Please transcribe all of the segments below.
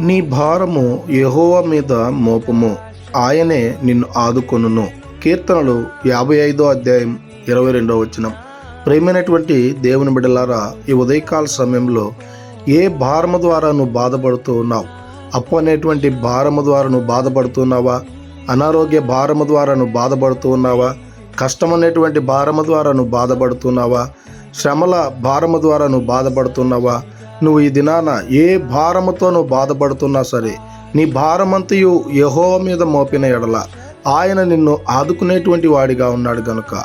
నీ భారము యహోవా మీద మోపము. ఆయనే నిన్ను ఆదుకొనును. కీర్తనలు యాభై ఐదో అధ్యాయం ఇరవై రెండో వచనం. ప్రేమైనటువంటి దేవుని బిడ్డలారా ఈ ఉదయకాల సమయంలో ఏ భారము ద్వారా నువ్వు బాధపడుతూ ఉన్నావు? అప్పు అనేటువంటి భారము ద్వారా నువ్వు బాధపడుతున్నావా అనారోగ్య భారము ద్వారా నువ్వు బాధపడుతూ ఉన్నావా? కష్టం అనేటువంటి భారము ద్వారా నువ్వు బాధపడుతున్నావా శ్రమల భారము ద్వారా నువ్వు బాధపడుతున్నావా నువ్వు ఈ దినాన ఏ భారముతో నువ్వు బాధపడుతున్నా సరే నీ భారమంతయు యహో మీద మోపిన ఎడల ఆయన నిన్ను ఆదుకునేటువంటి వాడిగా ఉన్నాడు గనుక.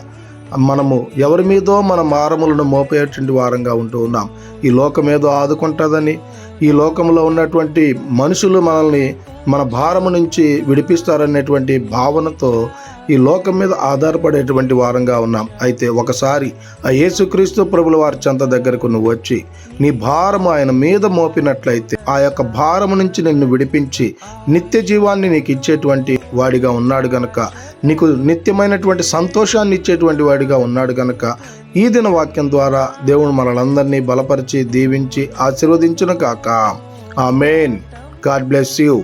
మనము ఎవరి మీదో మన మారములను మోపేటువంటి వారంగా ఉంటూ ఉన్నాం. ఈ లోకం ఏదో ఆదుకుంటుందని ఈ లోకంలో ఉన్నటువంటి మనుషులు మనల్ని మన భారము నుంచి విడిపిస్తారనేటువంటి భావనతో ఈ లోకం మీద ఆధారపడేటువంటి వారంగా ఉన్నాం. అయితే ఒకసారి ఆ యేసుక్రీస్తు ప్రభుల వారి చెంత దగ్గరకు నువ్వు వచ్చి నీ భారము ఆయన మీద మోపినట్లయితే ఆ యొక్క భారము నుంచి నిన్ను విడిపించి నిత్య జీవాన్ని నీకు ఇచ్చేటువంటి వాడిగా ఉన్నాడు గనక. నీకు నిత్యమైనటువంటి సంతోషాన్ని ఇచ్చేటువంటి వాడిగా ఉన్నాడు గనక. ఈ దిన వాక్యం ద్వారా దేవుడు మనలందరినీ బలపరిచి దీవించి ఆశీర్వదించును కాక ఆ మెయిన్ గాడ్ బ్లెస్ యూ.